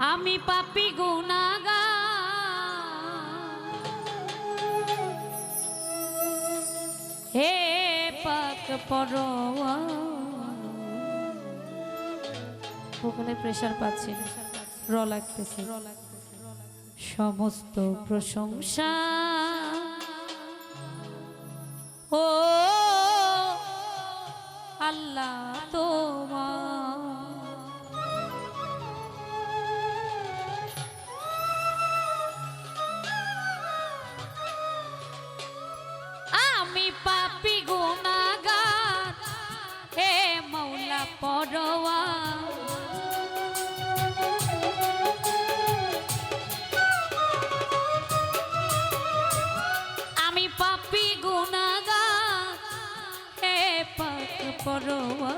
আমি পাপি গুনাগা হে পাক পর প্রেশার পাচ্ছি র লাগতেছে সমস্ত প্রশংসা। পরোয়া। আমি পাপি গুনাগার হে পাক পরোয়া।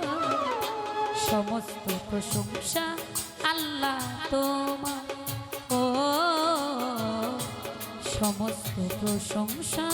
সমস্ত প্রশংসা আল্লাহ তোমার। ও সমস্ত প্রশংসা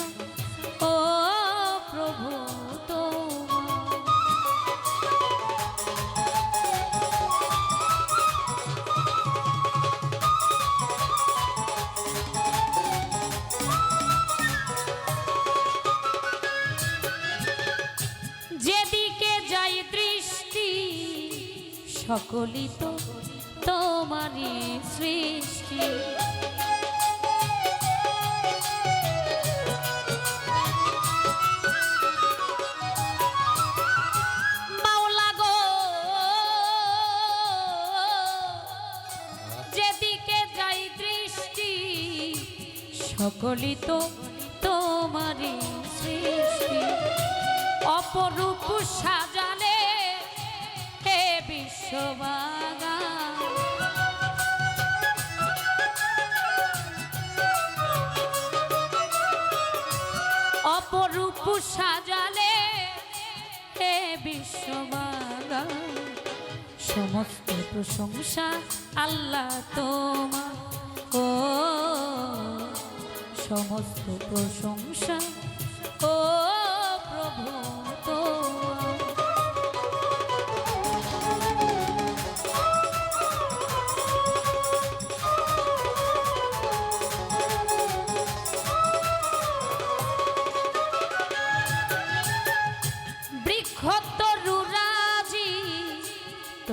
সকলই তো তোমারই সৃষ্টি। সকলই তো তোমারই সৃষ্টি। অপরূপ সাজালে হে বিশ্ববাগা অপরূপ সাজালে হে বিশ্ববাগা সমস্ত প্রশংসা আল্লাহ তোমার। ও সমস্ত প্রশংসা ও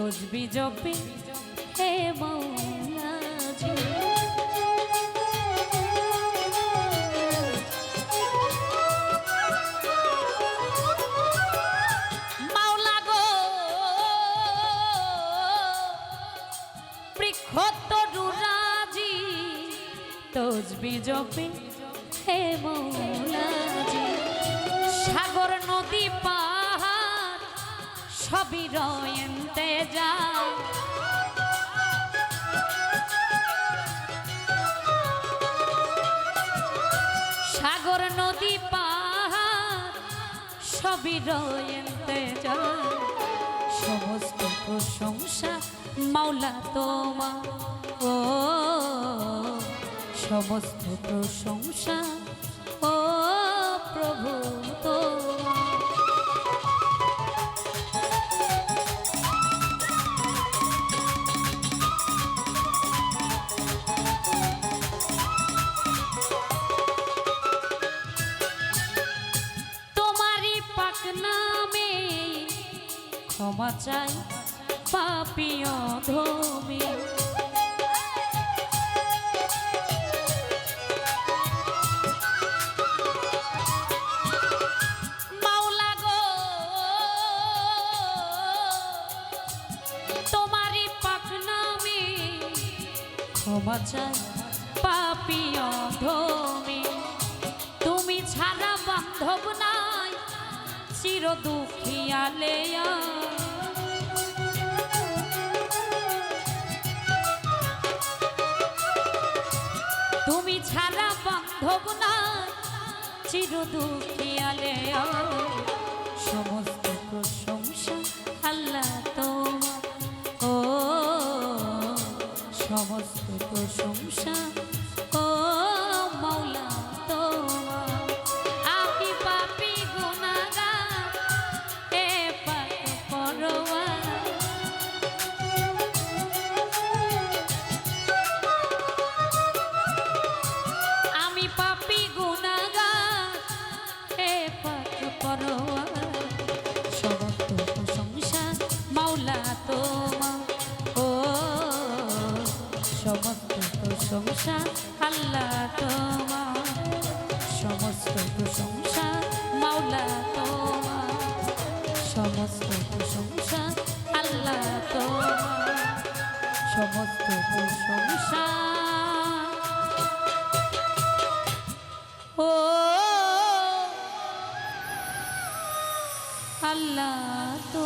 তসবি জপে হে তরুরাজি তসবি জপে হে মৌলাজি সাগর নদী পাহাড় সবই রয়েন্তে যা সাগর নদী পাহাড় সবই রয়েন্তে যা সমস্ত প্রশংসা মাওলা তোমার। ও, সমস্ত প্রশংসা ক্ষমা চাই পাপিয় ধমে ক্ষমা চাই পাপিয় ধমে তুমি ছাড়া বান্ধব নাই চির দুঃখিয়ালেয়া বান্ধব নাই চির দুঃখিয়ালে সমস্ত প্রশংসা আল্লাহ তোমার। ও সমস্ত প্রশংসা প্রশংসা আল্লাহ তোমার সমস্ত প্রশংসা মাওলা তোমার। সমস্ত প্রশংসা, আল্লাহ তোমার। সমস্ত প্রশংসা ও আল্লাহ তো